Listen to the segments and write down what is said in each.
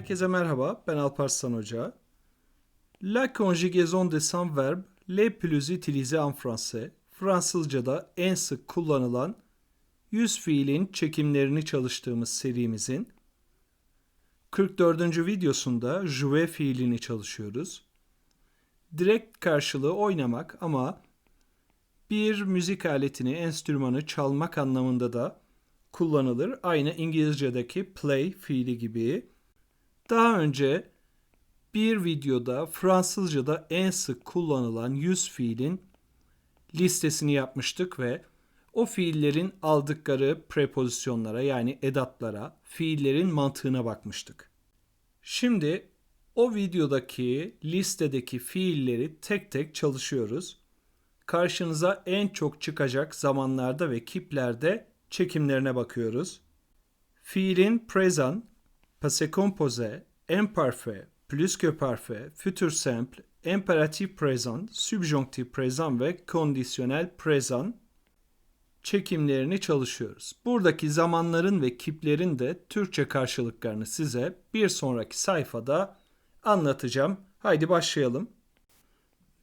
Herkese merhaba, ben Alparslan Hoca. La conjugaison de sans verbe les plus utilisés en français. Fransızca'da en sık kullanılan yüz fiilin çekimlerini çalıştığımız serimizin 44. videosunda jouer fiilini çalışıyoruz. Direkt karşılığı oynamak ama bir müzik aletini, enstrümanı çalmak anlamında da kullanılır. Aynı İngilizce'deki play fiili gibi. Daha önce bir videoda Fransızca'da en sık kullanılan 100 fiilin listesini yapmıştık ve o fiillerin aldıkları prepozisyonlara yani edatlara, fiillerin mantığına bakmıştık. Şimdi o videodaki listedeki fiilleri tek tek çalışıyoruz. Karşınıza en çok çıkacak zamanlarda ve kiplerde çekimlerine bakıyoruz. Fiilin present, passé composé, imparfait, plus que parfait, futur simple, imperatif présent, subjonctif présent ve kondisiyonel présent çekimlerini çalışıyoruz. Buradaki zamanların ve kiplerin de Türkçe karşılıklarını size bir sonraki sayfada anlatacağım. Haydi başlayalım.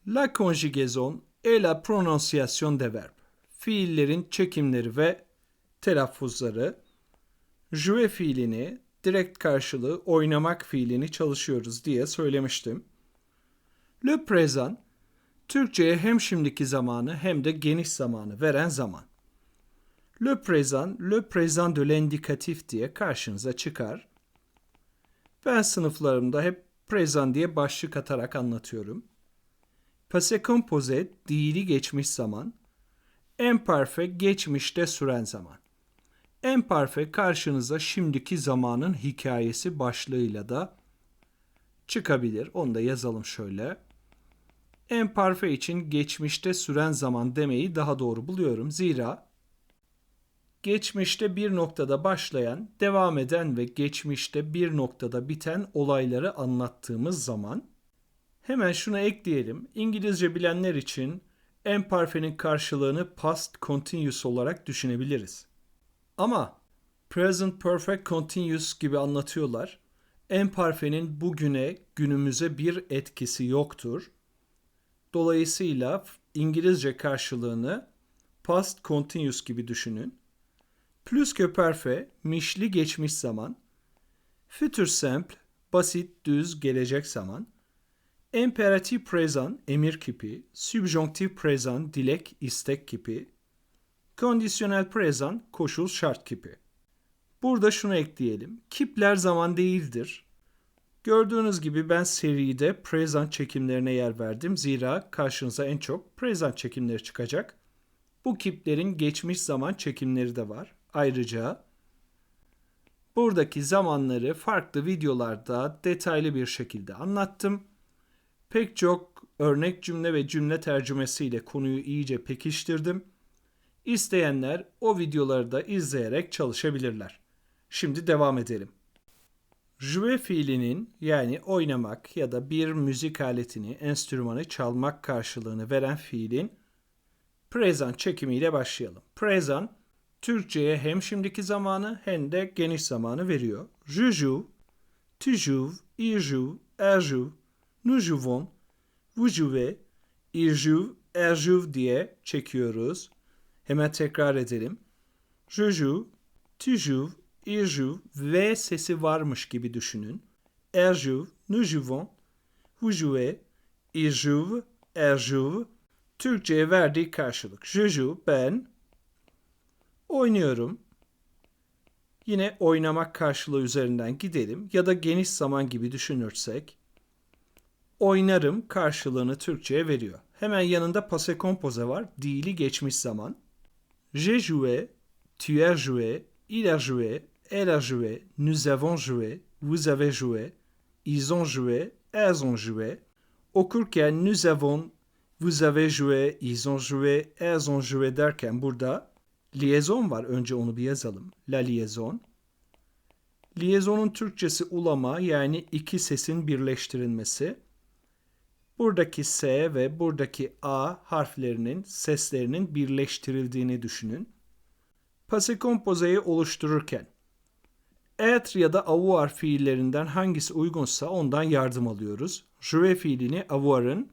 La conjugaison et la prononciation des verbes. Fiillerin çekimleri ve telaffuzları. Jouer fiilini, direkt karşılığı oynamak fiilini çalışıyoruz diye söylemiştim. Le présent, Türkçe'ye hem şimdiki zamanı hem de geniş zamanı veren zaman. Le présent, le présent de l'indikatif diye karşınıza çıkar. Ben sınıflarımda hep présent diye başlık atarak anlatıyorum. Passé composé, dili geçmiş zaman. Imparfait, geçmişte süren zaman. Imparfait karşınıza şimdiki zamanın hikayesi başlığıyla da çıkabilir. Onu da yazalım şöyle. Imparfait için geçmişte süren zaman demeyi daha doğru buluyorum. Zira geçmişte bir noktada başlayan, devam eden ve geçmişte bir noktada biten olayları anlattığımız zaman hemen şuna ekleyelim. İngilizce bilenler için imperfect'in karşılığını past continuous olarak düşünebiliriz. Ama present perfect continuous gibi anlatıyorlar. Imperfect'in bugüne, günümüze bir etkisi yoktur. Dolayısıyla İngilizce karşılığını past continuous gibi düşünün. Plus que parfait, mişli geçmiş zaman. Future simple, basit, düz, gelecek zaman. Imperatif present, emir kipi. Subjonctif present, dilek, istek kipi. Kondisyonel present, koşul, şart kipi. Burada şunu ekleyelim. Kipler zaman değildir. Gördüğünüz gibi ben seride present çekimlerine yer verdim. Zira karşınıza en çok present çekimleri çıkacak. Bu kiplerin geçmiş zaman çekimleri de var. Ayrıca buradaki zamanları farklı videolarda detaylı bir şekilde anlattım. Pek çok örnek cümle ve cümle tercümesiyle konuyu iyice pekiştirdim. İsteyenler o videoları da izleyerek çalışabilirler. Şimdi devam edelim. Jouer fiilinin yani oynamak ya da bir müzik aletini, enstrümanı çalmak karşılığını veren fiilin present çekimiyle başlayalım. Present Türkçe'ye hem şimdiki zamanı hem de geniş zamanı veriyor. Je joue, tu joues, il joue, elle joue, nous jouons, vous jouez, il joue, diye çekiyoruz. Hemen tekrar edelim. Je joue, tu joues, il joue, V sesi varmış gibi düşünün. Elle joue, nous jouons, vous jouez, il joue, elle joue. Türkçe'ye verdiği karşılık. Je joue, ben, oynuyorum. Yine oynamak karşılığı üzerinden gidelim ya da geniş zaman gibi düşünürsek oynarım karşılığını Türkçe'ye veriyor. Hemen yanında passé composé var. Dili geçmiş zaman. J'ai joué, tu as joué, il a joué, elle a joué, nous avons joué, vous avez joué, ils ont joué, elles ont joué. Okurken nous avons, vous avez joué, ils ont joué, elles ont joué derken burada liaison var. Önce onu bir yazalım. La liaison. Liaison'un Türkçesi ulama yani iki sesin birleştirilmesi. Buradaki S ve buradaki A harflerinin seslerinin birleştirildiğini düşünün. Passé composé'yi oluştururken être ya da avoir fiillerinden hangisi uygunsa ondan yardım alıyoruz. Jouer fiilini avoir'ın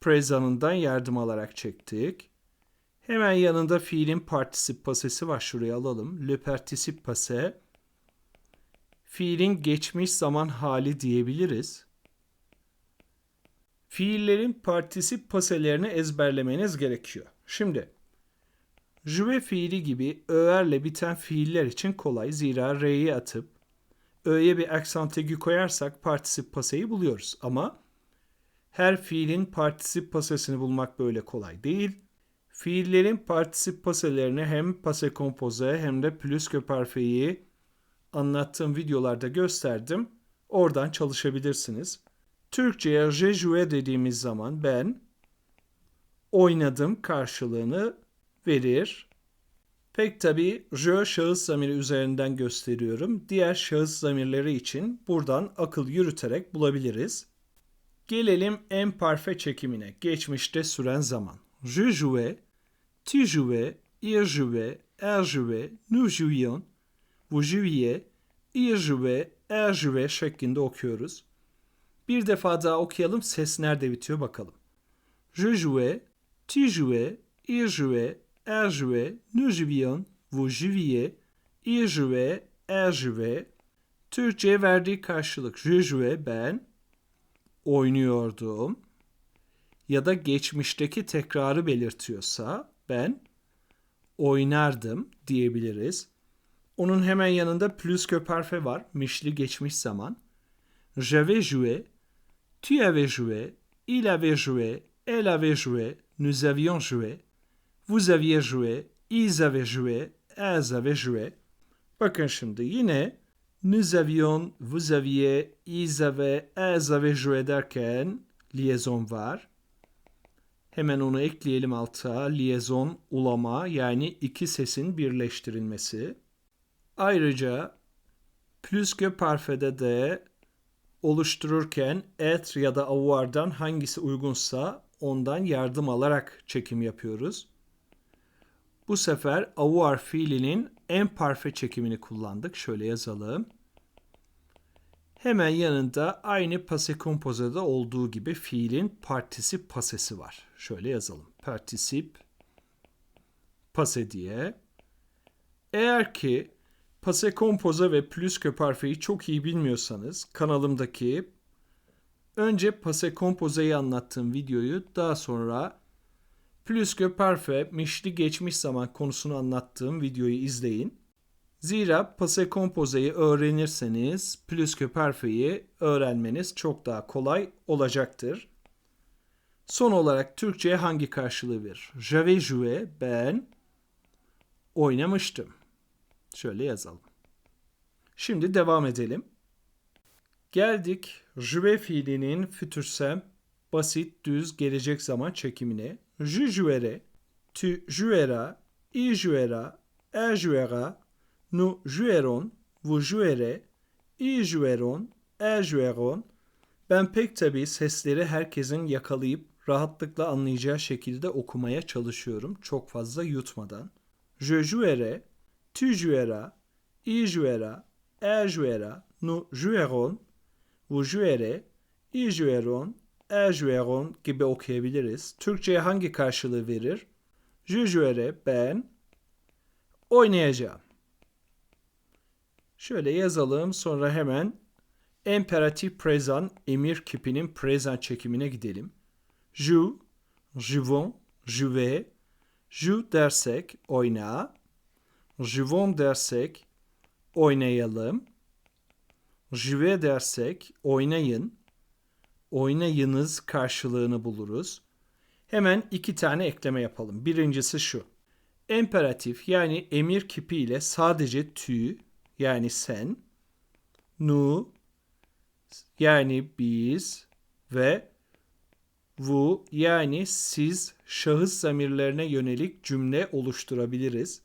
présent'ından yardım alarak çektik. Hemen yanında fiilin particip pasesi var. Şuraya alalım. Le participe passé. Fiilin geçmiş zaman hali diyebiliriz. Fiillerin partisip paselerini ezberlemeniz gerekiyor. Şimdi jouer fiili gibi ö'erle biten fiiller için kolay. Zira R'yi atıp ö'ye bir aigu koyarsak partisip paseyi buluyoruz. Ama her fiilin partisip pasesini bulmak böyle kolay değil. Fiillerin partisip paselerini hem pase composé hem de plus parfait'i anlattığım videolarda gösterdim. Oradan çalışabilirsiniz. Türkçe'ye je joué dediğimiz zaman ben oynadım karşılığını verir. Pek tabi je şahıs zamiri üzerinden gösteriyorum. Diğer şahıs zamirleri için buradan akıl yürüterek bulabiliriz. Gelelim en parfe çekimine. Geçmişte süren zaman. Je jouais, tu jouais, il jouait, elle jouait, nous jouions, vous jouiez, il jouait, elle jouait şeklinde okuyoruz. Bir defa daha okuyalım. Ses nerede bitiyor bakalım. Je jouais, tu jouais, il jouait, elle jouait, nous jouions, vous jouiez, il jouait, elle jouait. Türkçe'ye verdiği karşılık je jouais ben oynuyordum ya da geçmişteki tekrarı belirtiyorsa ben oynardım diyebiliriz. Onun hemen yanında plus que var. Mişli geçmiş zaman. J'avais joué, tu avais joué, il avait joué, elle avait joué, nous avions joué, vous aviez joué, ils avaient joué, elles avaient joué. Bakın şimdi yine nous avions, vous aviez, ils avaient, elles avaient joué derken liaison var. Hemen onu ekleyelim alta. Liaison, ulama yani iki sesin birleştirilmesi. Ayrıca plus que parfait'de de oluştururken et ya da avoir'dan hangisi uygunsa ondan yardım alarak çekim yapıyoruz. Bu sefer avoir fiilinin en parfe çekimini kullandık. Şöyle yazalım. Hemen yanında aynı pase compose'da olduğu gibi fiilin partisip pasesi var. Şöyle yazalım. Partisip pase diye. Eğer ki pase composa ve plus que parfait'i çok iyi bilmiyorsanız kanalımdaki önce pase compose'yi anlattığım videoyu daha sonra plus que parfait mişli geçmiş zaman konusunu anlattığım videoyu izleyin. Zira pase compose'yi öğrenirseniz plus que parfait'i öğrenmeniz çok daha kolay olacaktır. Son olarak Türkçe'ye hangi karşılığı verir? J'avais joué, ben oynamıştım. Şöyle yazalım. Şimdi devam edelim. Geldik jouer fiilinin fütürsem basit düz gelecek zaman çekimine. Je jouerai, tu joueras, il jouera, elle jouera, nous jouerons, vous jouerez, ils joueront, elles joueront. Ben pek tabii sesleri herkesin yakalayıp rahatlıkla anlayacağı şekilde okumaya çalışıyorum. Çok fazla yutmadan. Je jouerai, tu joueras, il jouera, elle jouera, nous jouerons, vous jouerez, ils joueront, elles joueront gibi okuyabiliriz. Türkçe'ye hangi karşılığı verir? Je jouerai, ben oynayacağım. Şöyle yazalım sonra hemen imperatif present emir kipinin present çekimine gidelim. Jou, jouons, jouer, jou dersek oyna, jouons dersek oynayalım, jouer dersek oynayın, oynayınız karşılığını buluruz. Hemen iki tane ekleme yapalım. Birincisi şu. Imperatif yani emir kipi ile sadece tu yani sen, nu yani biz ve vu yani siz şahıs zamirlerine yönelik cümle oluşturabiliriz.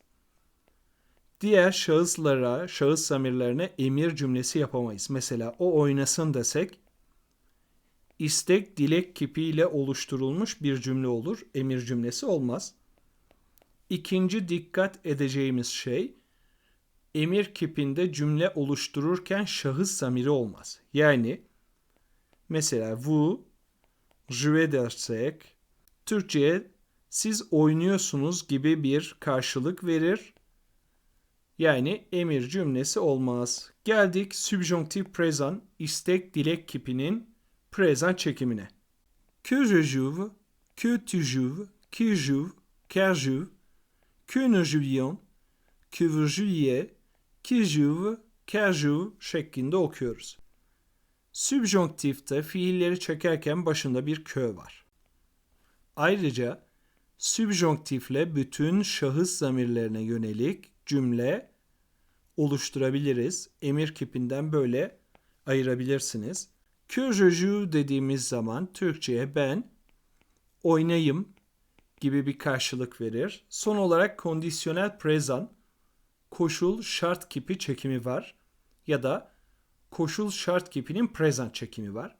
Diğer şahıslara, şahıs zamirlerine emir cümlesi yapamayız. Mesela o oynasın desek istek dilek kipiyle oluşturulmuş bir cümle olur. Emir cümlesi olmaz. İkinci dikkat edeceğimiz şey emir kipinde cümle oluştururken şahıs zamiri olmaz. Yani mesela vous jouez dersek Türkçe'ye siz oynuyorsunuz gibi bir karşılık verir. Yani emir cümlesi olmaz. Geldik subjonctif présent istek dilek kipinin présent çekimine. Que je joue, que tu joues, qui joue, qu'elle joue, que nous jouions, que vous jouiez, qui joue, qu'elle joue şeklinde okuyoruz. Subjonktifte fiilleri çekerken başında bir kö var. Ayrıca subjonktifle bütün şahıs zamirlerine yönelik cümle oluşturabiliriz. Emir kipinden böyle ayırabilirsiniz. Que dediğimiz zaman Türkçe'ye ben oynayım gibi bir karşılık verir. Son olarak kondisyonel present koşul şart kipi çekimi var ya da koşul şart kipinin present çekimi var.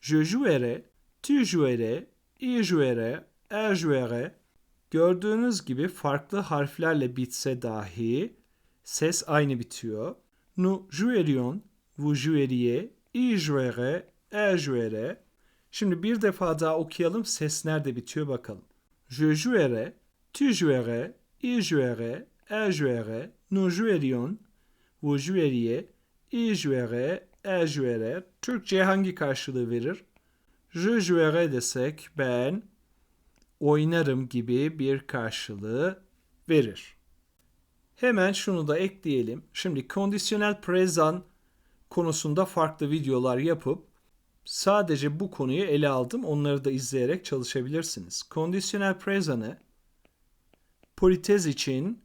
Je jouerai, tu jouerais, il jouerait, elle jouerait. Gördüğünüz gibi farklı harflerle bitse dahi ses aynı bitiyor. Nous jouerions, vous joueriez, il jouerait, elle jouerait. Şimdi bir defa daha okuyalım ses nerede bitiyor bakalım. Je jouerai, tu jouerais, il jouerait, elle jouerait, nous jouerions, vous joueriez, il jouerait, elle jouerait. Türkçe'ye hangi karşılığı verir? Je jouerai desek ben oynarım gibi bir karşılığı verir. Hemen şunu da ekleyelim. Şimdi kondisyonel present konusunda farklı videolar yapıp sadece bu konuyu ele aldım. Onları da izleyerek çalışabilirsiniz. Kondisyonel present'ı politez için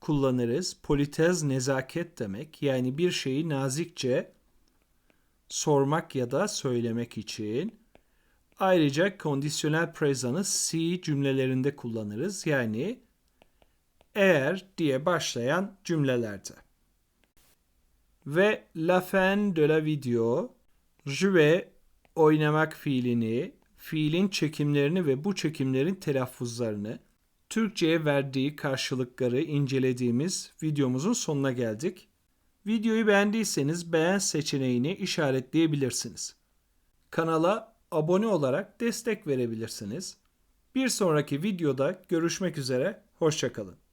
kullanırız. Politez nezaket demek. Yani bir şeyi nazikçe sormak ya da söylemek için. Ayrıca kondisyonel present'ı si cümlelerinde kullanırız. Yani eğer diye başlayan cümlelerde. Ve la fin de la video jouer oynamak fiilini, fiilin çekimlerini ve bu çekimlerin telaffuzlarını Türkçe'ye verdiği karşılıkları incelediğimiz videomuzun sonuna geldik. Videoyu beğendiyseniz beğen seçeneğini işaretleyebilirsiniz. Kanala abone olarak destek verebilirsiniz. Bir sonraki videoda görüşmek üzere, hoşçakalın.